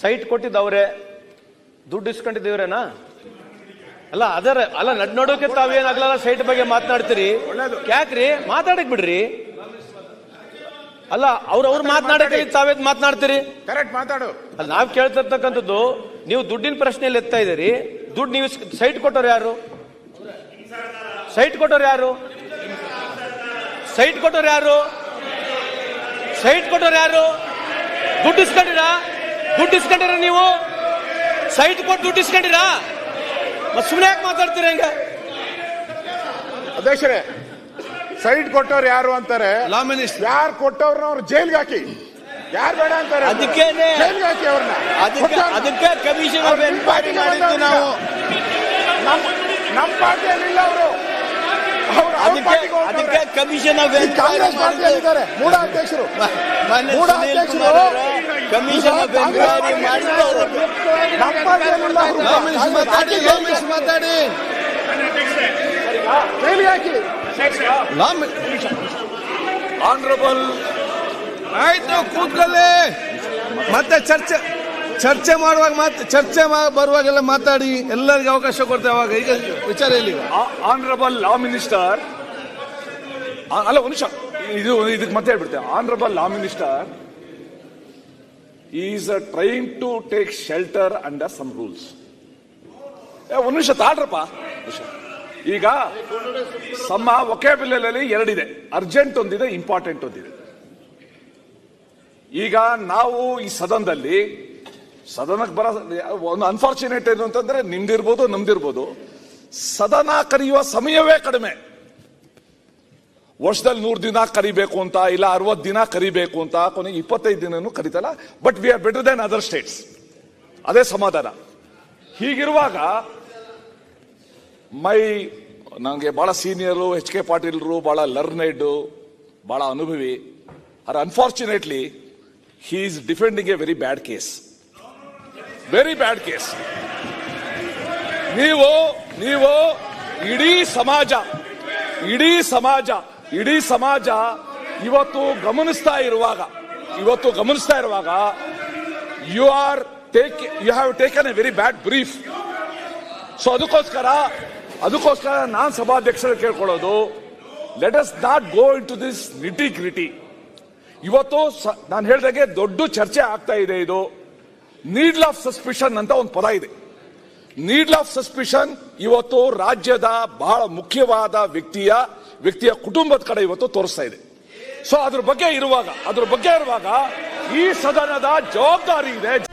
Site ಕೊಟ್ಟಿದ್ದವ್ರೆ ದುಡ್ಡು ಇಸ್ಕೊಂಡಿದ್ದೀವ್ರೇನಾ ಅಲ್ಲ ಅದರ ಅಲ್ಲ ನಡ್ ನೋಡೋಕೆ ತಾವೇನಾಗ್ಲಲ್ಲ ಸೈಟ್ ಬಗ್ಗೆ ಮಾತನಾಡ್ತೀರಿ. ಯಾಕ್ರಿ? ಮಾತಾಡಕ್ ಬಿಡ್ರಿ. ಅಲ್ಲ ಅವ್ರ ಅವ್ರು ಮಾತನಾಡಕ್ಕೆ ತಾವೇ ಮಾತನಾಡ್ತೀರಿ? ಕರೆಕ್ಟ್ ಮಾತಾಡು. ಅಲ್ಲ ನಾವ್ ಕೇಳ್ತಿರ್ತಕ್ಕಂಥದ್ದು ನೀವು ದುಡ್ಡಿನ ಪ್ರಶ್ನೆಯಲ್ಲಿ ಎತ್ತಾ ಇದ್ದೀರಿ. ದುಡ್ಡು ನೀವು ಸೈಟ್ ಕೊಟ್ಟವ್ರು ಯಾರು? ಸೈಟ್ ಕೊಟ್ಟವ್ರು ಯಾರು? ಸೈಟ್ ಕೊಟ್ಟವ್ರು ಯಾರು? ಸೈಟ್ ಕೊಟ್ಟವ್ರು ಯಾರು? ದುಡ್ಡು ಇಸ್ಕೊಂಡಿರಾ? ದುಡ್ಡು ಇಸ್ಕೊಂಡಿರ ನೀವು? ಸೈಟ್ ಕೊಟ್ಟು ದುಡ್ಡು ಇಸ್ಕೊಂಡಿರಾ ಮತ್ತೆ ಸುಮ್ಮನೆ ಯಾಕೆ ಮಾತಾಡ್ತೀರ ಹೆಂಗ? ಅಧ್ಯಕ್ಷರೇ ಸೈಟ್ ಕೊಟ್ಟವ್ರು ಯಾರು ಅಂತಾರೆ? Law minister. ಯಾರು ಕೊಟ್ಟವ್ರನ್ನ ಅವ್ರು ಜೈಲ್ಗೆ ಹಾಕಿ. ಯಾರು ಬೇಡ ಅಂತಾರೆ? ಅದಕ್ಕೇನೆ. ಜೈಲ್ಗೆ ಹಾಕಿ ಅವ್ರನ್ನ. ಅದಕ್ಕೆ ಅದಕ್ಕೆ ಕಮಿಷನ್ ಪಾರ್ಟಿಗೆ ಮಾಡಿದ್ದು ನಾವು. ನಮ್ಮ ನಮ್ಮ ಪಾರ್ಟಿಯಲ್ಲಿಲ್ಲ ಅವರು. ಅವ್ರು ಅದಕ್ಕೆ ಅದಕ್ಕೆ. ಕಮಿಷನ್ ಆಫ್ ಈ ಕಾಂಗ್ರೆಸ್ ಪಾರ್ಟಿಯಲ್ಲಿದ್ದಾರೆ. ಮೂಢ ಅಧ್ಯಕ್ಷರು. ಮೂಢ ಅಧ್ಯಕ್ಷರು. Commission of enquiry. ಮಾತಾಡಿ ಮಾತಾಡಿ. ಆನರಬಲ್ ಆಯ್ತು ಕೂತ್ಕೊಳ್ಳಿ. ಮತ್ತೆ ಚರ್ಚೆ ಚರ್ಚೆ ಮಾಡುವಾಗ ಮಾತು ಚರ್ಚೆ ಬರುವಾಗೆಲ್ಲ ಮಾತಾಡಿ ಎಲ್ಲರಿಗೂ ಅವಕಾಶ ಕೊಡ್ತೇವೆ ಅವಾಗ ಈಗ ವಿಚಾರ ಎಲ್ಲಿ ಆನರಬಲ್ ಲಾ ಮಿನಿಸ್ಟರ್ ಅಲ್ಲ, ಒಂದು ಇದು ಇದಕ್ಕೆ ಮತ್ತೆ ಹೇಳ್ಬಿಡ್ತೇವೆ honourable law minister is trying to take shelter under some rules ಒಂದು ನಿಮಿಷ, ತಾಳ್ರಪ್ಪ. ಈಗ ಸಮ ಒಕೆಬಿಲ್ಲಲ್ಲಿ ಎರಡಿದೆ. ಅರ್ಜೆಂಟ್ ಒಂದಿದೆ ಇಂಪಾರ್ಟೆಂಟ್ ಒಂದಿದೆ. ಈಗ ನಾವು ಈ ಸದನದಲ್ಲಿ, ಸದನಕ್ಕೆ ಬರ, ಒಂದು ಅನ್ಫಾರ್ಚುನೇಟ್ ಏನು ಅಂತಂದ್ರೆ ನಿಮ್ದಿರ್ಬೋದು, ನಮ್ದಿರ್ಬೋದು. ಸದನ ಕರೆಯುವ ಸಮಯವೇ ಕಡಿಮೆ. ವರ್ಷದಲ್ಲಿ ನೂರು ದಿನ ಕರಿಬೇಕು ಅಂತ, ಇಲ್ಲ ಅರವತ್ತು ದಿನ ಕರಿಬೇಕು ಅಂತ ಕೊನೆಗೆ ಇಪ್ಪತ್ತೈದು ದಿನನೂ ಕರಿತಲ್ಲ. But we are better than other states ಅದೇ ಸಮಾಧಾನ. ಹೀಗಿರುವಾಗ, ಮೈ ನನಗೆ ಬಹಳ ಸೀನಿಯರು ಎಚ್ ಕೆ ಪಾಟೀಲ್ರು ಬಹಳ ಲರ್ನೆಡ್ ಬಹಳ ಅನುಭವಿ. Or unfortunately he is defending a very bad case very bad case ನೀವು ನೀವು, ಇಡೀ ಸಮಾಜ ಇಡೀ ಸಮಾಜ ಇಡೀ ಸಮಾಜ ಇವತ್ತು ಗಮನಿಸ್ತಾ ಇರುವಾಗ, ಇವತ್ತು ಗಮನಿಸ್ತಾ ಇರುವಾಗ you are take you have taken a very bad brief so ಅದಕ್ಕೋಸ್ಕರ ಅದಕ್ಕೋಸ್ಕರ ನಾನು ಸಭಾಧ್ಯಕ್ಷರು ಕೇಳ್ಕೊಳ್ಳೋದು let us not go into this nitty gritty ಇವತ್ತು ನಾನು ಹೇಳಿದಾಗೆ ದೊಡ್ಡ ಚರ್ಚೆ ಆಗ್ತಾ ಇದೆ ಇದು. ನೀಡ್ಲ್ ಆಫ್ ಸಸ್ಪಿಷನ್ ಅಂತ ಒಂದು ಪದ ಇದೆ. ನೀಡ್ಲ್ ಆಫ್ ಸಸ್ಪಿಷನ್ ಇವತ್ತು ರಾಜ್ಯದ ಬಹಳ ಮುಖ್ಯವಾದ ವ್ಯಕ್ತಿಯ ವ್ಯಕ್ತಿಯ ಕುಟುಂಬದ ಕಡೆ ಇವತ್ತು ತೋರಿಸ್ತಾ ಇದೆ. ಸೊ ಅದ್ರ ಬಗ್ಗೆ ಇರುವಾಗ, ಅದ್ರ ಬಗ್ಗೆ ಇರುವಾಗ ಈ ಸದನದ ಜವಾಬ್ದಾರಿ ಇದೆ